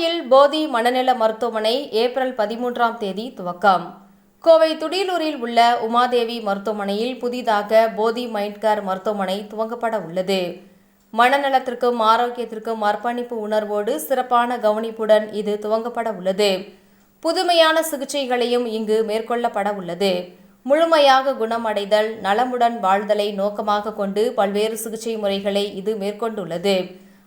போதி மனநல மருத்துவமனை ஏப்ரல் பதிமூன்றாம் தேதி துவக்கம். கோவை துடியலூரில் உள்ள உமாதேவி மருத்துவமனையில் புதிதாக போதி மைண்ட் கேர் மருத்துவமனை துவங்கப்பட உள்ளது. மனநலத்திற்கும் ஆரோக்கியத்திற்கும் அர்ப்பணிப்பு உணர்வோடு சிறப்பான கவனிப்புடன் இது துவங்கப்பட உள்ளது. புதுமையான சிகிச்சைகளையும் இங்கு மேற்கொள்ளப்பட உள்ளது. முழுமையாக குணமடைதல் நலமுடன் வாழ்தலை நோக்கமாக கொண்டு பல்வேறு சிகிச்சை முறைகளை இது மேற்கொண்டுள்ளது.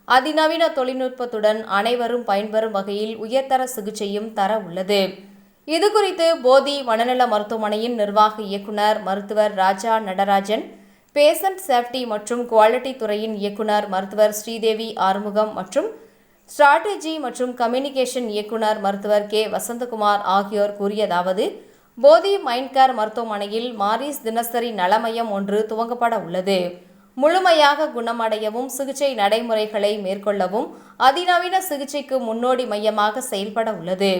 அதிநவீன தொழில்நுட்பத்துடன் அனைவரும் பயன்பெறும் வகையில் உயர்தர சிகிச்சையும் தர உள்ளது. இதுகுறித்து போதி மனநல மருத்துவமனையின் நிர்வாக இயக்குனர் மருத்துவர் ராஜா நடராஜன் பேஷண்ட் சேஃப்டி மற்றும் குவாலிட்டி துறையின் இயக்குனர் மருத்துவர் ஸ்ரீதேவி ஆறுமுகம் மற்றும் ஸ்ட்ராட்டஜி மற்றும் கம்யூனிகேஷன் இயக்குனர் மருத்துவர் கே. வசந்தகுமார் ஆகியோர் கூறியதாவது போதி மைண்ட்கேர் மருத்துவமனையில் மாரிஸ் தினசரி நலமையம் ஒன்று துவங்கப்பட உள்ளது. முழுமையாக குணமடையவும் சிகிச்சை நடைமுறைகளை மேற்கொள்ளவும் அதிநவீன சிகிச்சைக்கு முன்னோடி மையமாக செயல்பட உள்ளது.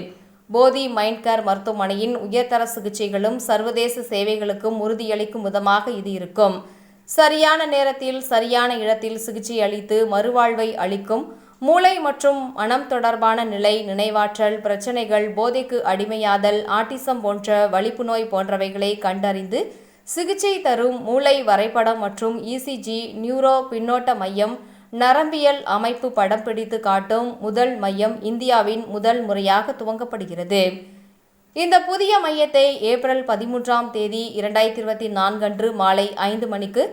போதி மைண்ட்கேர் மருத்துவமனையின் உயர்தர சிகிச்சைகளும் சர்வதேச சேவைகளுக்கும் உறுதியளிக்கும் விதமாக இது இருக்கும். சரியான நேரத்தில் சரியான இடத்தில் சிகிச்சை அளித்து மறுவாழ்வை அளிக்கும் மூளை மற்றும் மனம் தொடர்பான நிலை நினைவாற்றல் பிரச்சனைகள் போதைக்கு அடிமையாதல் ஆட்டிசம் போன்ற வலிப்பு நோய் போன்றவைகளை கண்டறிந்து சிகிச்சை தரும் மூளை வரைபடம் மற்றும் இசிஜி நியூரோ பின்னோட்ட மையம் நரம்பியல் அமைப்பு படம் பிடித்து காட்டும் முதல் மையம் இந்தியாவின் முதல் முறையாக துவங்கப்படுகிறது. இந்த புதிய மையத்தை ஏப்ரல் பதிமூன்றாம் தேதி இரண்டாயிரத்தி இருபத்தி நான்கன்று மாலை ஐந்து மணிக்கு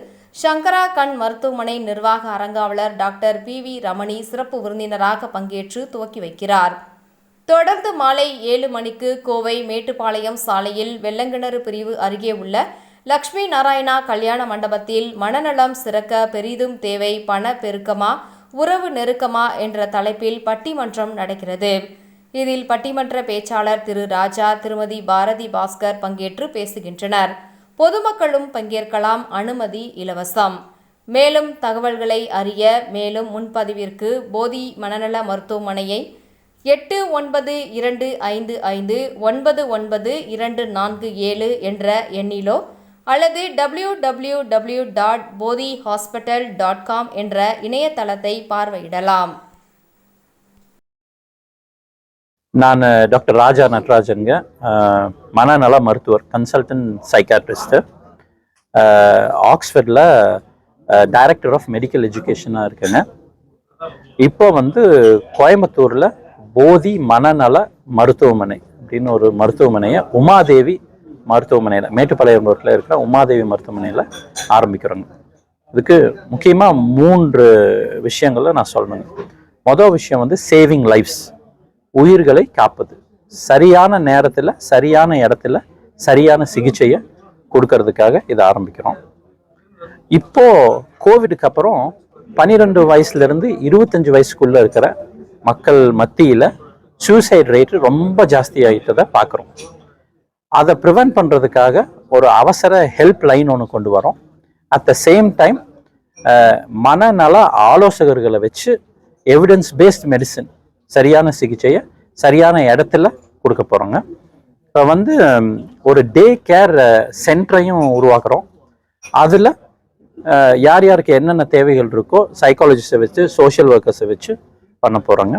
சங்கரா கண் மருத்துவமனை நிர்வாக அரங்காவலர் டாக்டர் பி வி ரமணி சிறப்பு விருந்தினராக பங்கேற்று துவக்கி வைக்கிறார். தொடர்ந்து மாலை ஏழு மணிக்கு கோவை மேட்டுப்பாளையம் சாலையில் வெள்ளங்கிணறு பிரிவு அருகே உள்ள லக்ஷ்மி நாராயணா கல்யாண மண்டபத்தில் மனநலம் சிறக்க பெரிதும் தேவை பண பெருக்கமா உறவு நெருக்கமா என்ற தலைப்பில் பட்டிமன்றம் நடக்கிறது. இதில் பட்டிமன்ற பேச்சாளர் திரு ராஜா திருமதி பாரதி பாஸ்கர் பங்கேற்று பேசுகின்றனர். பொதுமக்களும் பங்கேற்கலாம் அனுமதி இலவசம். மேலும் தகவல்களை அறிய மேலும் முன்பதிவிற்கு போதி மனநல மருத்துவமனையை எட்டு ஒன்பது இரண்டு ஐந்து ஐந்து ஒன்பது ஒன்பது இரண்டு நான்கு ஏழு என்ற எண்ணிலோ அல்லது W W W dot Bodhi hospital dot com என்ற இணையதளத்தை பார்வையிடலாம். நான் டாக்டர் ராஜா நட்ராஜனுங்க. மனநல மருத்துவர் கன்சல்டன்ட் சைக்காட்ரிஸ்ட்டு ஆக்ஸ்ஃபர்டில் டைரக்டர் ஆஃப் மெடிக்கல் எஜுகேஷனாக இருக்கேங்க. இப்போ வந்து கோயம்புத்தூரில் போதி மனநல மருத்துவமனை அப்படின்னு ஒரு மருத்துவமனையை உமாதேவி மருத்துவமனையில் மேட்டுப்பாளையம் ரோட்டில் இருக்கிற உமாதேவி மருத்துவமனையில் ஆரம்பிக்கிறோங்க. இதுக்கு முக்கியமாக மூன்று விஷயங்களை நான் சொல்லணுங்க. மொதல் விஷயம் வந்து சேவிங் லைஃப்ஸ் உயிர்களை காப்பது. சரியான நேரத்தில் சரியான இடத்துல சரியான சிகிச்சையை கொடுக்கறதுக்காக இதை ஆரம்பிக்கிறோம். இப்போது கோவிடுக்கு அப்புறம் பன்னிரெண்டு வயசுலேருந்து இருபத்தஞ்சி வயசுக்குள்ளே இருக்கிற மக்கள் மத்தியில் சூசைட் ரேட்டு ரொம்ப ஜாஸ்தி ஆகிட்டதை பார்க்குறோம். அதை ப்ரிவென்ட் பண்ணுறதுக்காக ஒரு அவசர ஹெல்ப் லைன் ஒன்று கொண்டு வரோம். அட் த சேம் டைம் மனநல ஆலோசகர்களை வச்சு எவிடன்ஸ் பேஸ்ட் மெடிசன் சரியான சிகிச்சையை சரியான இடத்துல கொடுக்க போகிறோங்க இப்போ வந்து ஒரு டே கேர் சென்டரையும் உருவாக்குறோம். அதில் யார் யாருக்கு என்னென்ன தேவைகள் இருக்கோ சைக்காலஜிஸ்ட்டை வச்சு சோஷியல் ஒர்க்கர்ஸை வச்சு பண்ண போகிறாங்க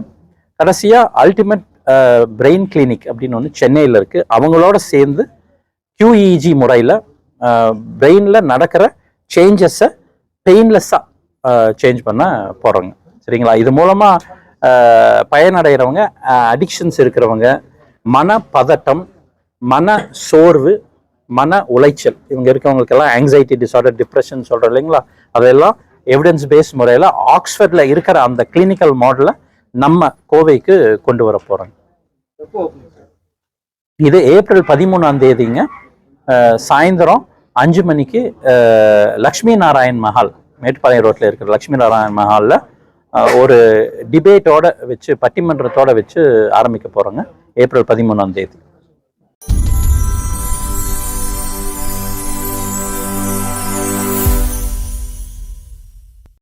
கடைசியாக அல்டிமேட் பிரெயின் கிளினிக் அப்படின்னு ஒன்று சென்னையில் இருக்குது அவங்களோட சேர்ந்து கியூஇஜி முறையில் பிரெயினில் நடக்கிற சேஞ்சஸை பெயின்லெஸ்ஸாக சேஞ்ச் பண்ண போகிறோங்க சரிங்களா? இது மூலமாக பயனடைகிறவங்க அடிக்ஷன்ஸ் இருக்கிறவங்க மன பதட்டம் மன சோர்வு மன உளைச்சல் இவங்க இருக்கவங்களுக்கெல்லாம் ஆங்ஸைட்டி டிசார்டர் டிப்ரெஷன் சொல்கிறோம் இல்லைங்களா? அதெல்லாம் எவிடன்ஸ் பேஸ் முறையில் ஆக்ஸ்ஃபர்டில் இருக்கிற அந்த கிளினிக்கல் மாடலை நம்ம கோவைக்கு கொண்டு வர போகிறோங்க இது ஏப்ரல் பதிமூணாம் தேதிங்க. சாயந்தரம் அஞ்சு மணிக்கு லக்ஷ்மி நாராயண் மஹால் மேட்டுப்பாளையம் ரோட்டில் இருக்கிற லக்ஷ்மி நாராயண் மஹாலில் ஒரு டிபேட்டோட வச்சு பட்டிமன்றத்தோட வச்சு ஆரம்பிக்க போகிறோங்க ஏப்ரல் பதிமூணாம் தேதி.